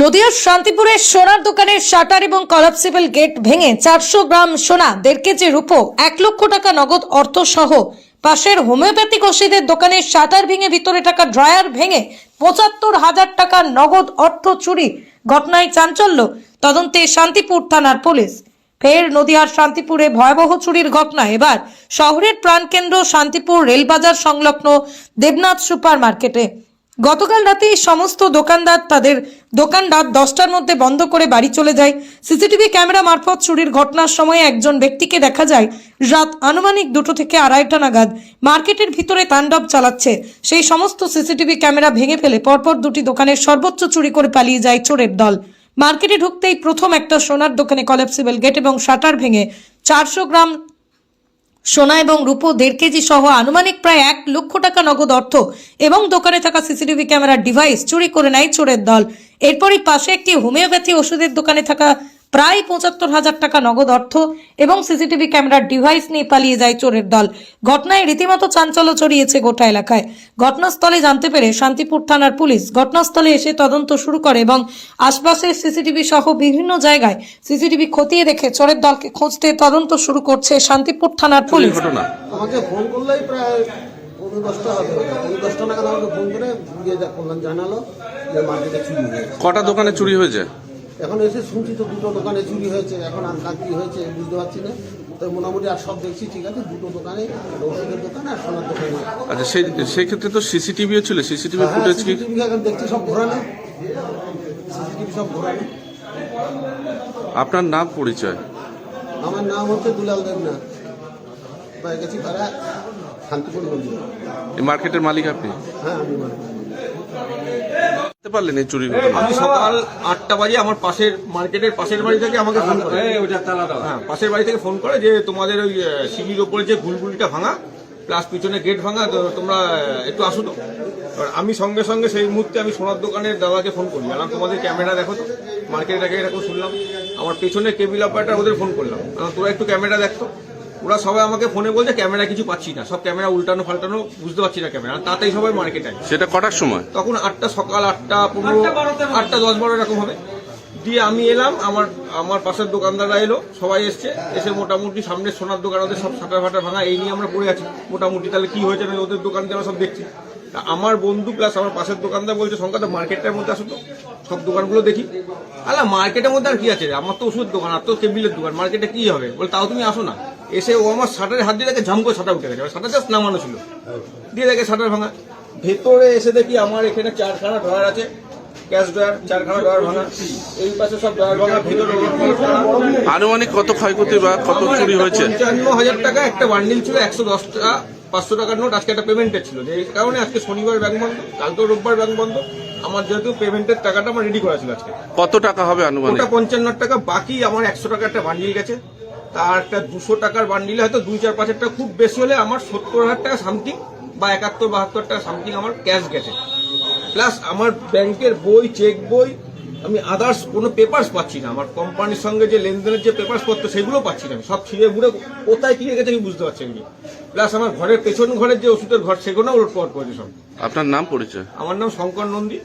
নদিয়ার শান্তিপুরের সোনার দোকানের শাটার এবং কলাপসিবল গেট ভেঙে চারশো গ্রাম সোনা, দেড় কেজি রূপো, এক লক্ষ টাকা নগদ অর্থ সহ পাশের হোমিওপ্যাথিক ওষুধের দোকানের শাটার ভেঙে ভিতরে টাকা ড্রয়ার ভেঙে পঁচাত্তর হাজার টাকা নগদ অর্থ চুরি ঘটনায় চাঞ্চল্য তদন্তে শান্তিপুর থানার পুলিশ। ফের নদিয়ার শান্তিপুরে ভয়াবহ চুরির ঘটনা। এবার শহরের প্রাণকেন্দ্র শান্তিপুর রেলবাজার সংলগ্ন দেবনাথ সুপার মার্কেটে গতকাল রাতে সমস্ত দোকানদার তাদের দোকান রাত দশটার মধ্যে বন্ধ করে বাড়ি চলে যায়। সিসিটিভি ক্যামেরা মারফত চুরির ঘটনার সময় একজন ব্যক্তিকে দেখা যায় রাত আনুমানিক দুটো থেকে আড়াইটা নাগাদ মার্কেটের ভিতরে তাণ্ডব চালাচ্ছে। সেই সমস্ত সিসিটিভি ক্যামেরা ভেঙে ফেলে পরপর দুটি দোকানের সর্বোচ্চ চুরি করে পালিয়ে যায় চোরের দল। মার্কেটে ঢুকতেই প্রথম একটা সোনার দোকানে কলাপসিবল গেট এবং শাটার ভেঙে চারশো গ্রাম সোনা এবং রূপো দেড় কেজি সহ আনুমানিক প্রায় এক লক্ষ টাকা নগদ অর্থ এবং দোকানে থাকা সিসিটিভি ক্যামেরার ডিভাইস চুরি করে নেয় চোরের দল। এরপরই পাশে একটি হোমিওপ্যাথি ওষুধের দোকানে থাকা প্রায় পঁচাত্তর হাজার টাকা নগদ অর্থ এবং সিসিটিভি ক্যামেরার ডিভাইস নিয়ে পালিয়ে যায় চোরের দল। ঘটনায় রীতিমতো চাঞ্চল্য ছড়িয়েছে গোটা এলাকায়। ঘটনাস্থলে জানতে পেরে শান্তিপুর থানার পুলিশ ঘটনাস্থলে এসে তদন্ত শুরু করে এবং আশপাশের সিসিটিভি সহ বিভিন্ন জায়গায় সিসিটিভি খতিয়ে দেখে চোরের দলকে খুঁজতে তদন্ত শুরু করছে শান্তিপুর থানার পুলিশ। ঘটনা? আমাকে ফোন করলেই প্রায় পনেরো দশটা হবে। পনেরো দশটা নাগাদ আমাকে ফোন করে গিয়ে করলাম জানালো যে মার্কেটে চুরি হয়েছে কটা দোকানে চুরি হয়েছে? এখন এসে শুনছি তো দুটো দোকানে চুরি হয়েছে এখন আর কী হয়েছে বুঝতে পারছি না। তো মোটামুটি আর সব দেখছি ঠিক আছে দুটো দোকানে ওষুধের দোকানে আর সোনার দোকানে আচ্ছা সেই সেক্ষেত্রে তো সিসিটিভিও ছিল সিসিটিভি ফুটেজ কি? সিসিটিভি এখন দেখছি সব ঘোরানো সিসিটিভি সব ঘোরানো আপনার নাম পরিচয়? আমার নাম হচ্ছে দুলাল দেবনাথ। গেছি তারা এই মার্কেটের মালিক আপনি? হ্যাঁ আমি বুঝতে পারলেন এই চুরি আমি সকাল আটটা বাজে আমার পাশের মার্কেটের পাশের বাড়ি থেকে আমাকে ফোন করে। হ্যাঁ পাশের বাড়ি থেকে ফোন করে যে তোমাদের ওই সিঁড়ির ওপরে যে গুলগুলিটা ভাঙা প্লাস পিছনে গেট ভাঙা তো তোমরা একটু আসো তো। এবার আমি সঙ্গে সঙ্গে সেই মুহূর্তে আমি সোনার দোকানের দাদাকে ফোন করি। আর তোমাদের ক্যামেরা দেখো তো মার্কেটে দেখে এরকম শুনলাম। আমার পেছনে কেবিল অপারেটার ওদের ফোন করলাম। তোরা একটু ক্যামেরা দেখতো ওরা সবাই আমাকে ফোনে বলছে ক্যামেরা কিছু পাচ্ছি না। সব ক্যামেরা উল্টানো ফাল্টানো বুঝতে পারছি না ক্যামেরা। তাতেই সবাই মার্কেট মার্কেটে সেটা কটার সময়? তখন আটটা সকাল আটটা পনেরো আটটা দশ বারো এরকম হবে। দিয়ে আমি এলাম আমার আমার পাশের দোকানদাররা এলো সবাই এসছে। এসে মোটামুটি সামনে সোনার দোকান ওদের সব সাঁটার ফাটা ভাঙা এই নিয়ে আমরা পড়ে আছি। মোটামুটি তাহলে কি হয়েছে না ওদের দোকান দিয়ে আমরা সব দেখছি। তা আমার বন্ধু প্লাস আমার পাশের দোকানদার বলছে সংখ্যাটা মার্কেটটার মধ্যে আসো তো। সব দোকানগুলো দেখি। আলা মার্কেটের মধ্যে আর কি আছে? আমার তো ওষুধ দোকান, আর তো কেবিলের দোকান মার্কেটে কি হবে? বলে, তাও তুমি আসো না। এসে ও আমার শাটারে হাত দিয়ে দেখে ঝাম করে শাটা উঠে গেছে। শাটার জাস্ট নামানো ছিল। দিয়ে দেখে শাটার ভাঙা। ভেতরে এসে দেখি আমার এখানে চারখানা ড্রয়ার আছে। ক্যাশ ড্রয়ার চারখানা ড্রয়ার ভাঙা। এই পাশে সব ড্রয়ার ভাঙা ভেতরে আনুমানিক কত ক্ষয়ক্ষতি বা কত চুরি হয়েছে? পঞ্চান্ন হাজার টাকা একটা বান্ডিল ছিল একশো দশ টাকা পাঁচশো টাকার নোট আজকে একটা পেমেন্টের ছিল। যে এই কারণে আজকে শনিবার ব্যাংক বন্ধ কালকে রোববার ব্যাংক বন্ধ। আমার যেহেতু পেমেন্টের টাকাটা আমার রেডি করা ছিল আজকে। কত টাকা হবে আনুমানিক? ওটা পঞ্চান্ন টাকা বাকি আমার একশো টাকা একটা বান্ডিল গেছে। তার একটা দুশো টাকার বান্ডিলে হয়তো দুই চার পাঁচের টাকা খুব বেশি হলে আমার সত্তর হাজার টাকা সামথিং বা একাত্তর বাহাত্তর টাকা সামথিং আমার ক্যাশ গেছে। প্লাস আমার ব্যাংকের বই চেক বই আমি আদার্স কোনো পেপার্স পাচ্ছি না। আমার কোম্পানির সঙ্গে যে লেনদেনের যে পেপার্স পত্র সেগুলো পাচ্ছি না আমি। সব ছিঁড়ে বুড়ে কোথায় কি গেছে আমি বুঝতে পারছি আমি। প্লাস আমার ঘরের পেছন ঘরের যে ওষুধের ঘর সেগুলো ওলট পাওয়ার করেছে সব। আপনার নাম পরিচয়? আমার নাম শঙ্কর নন্দী।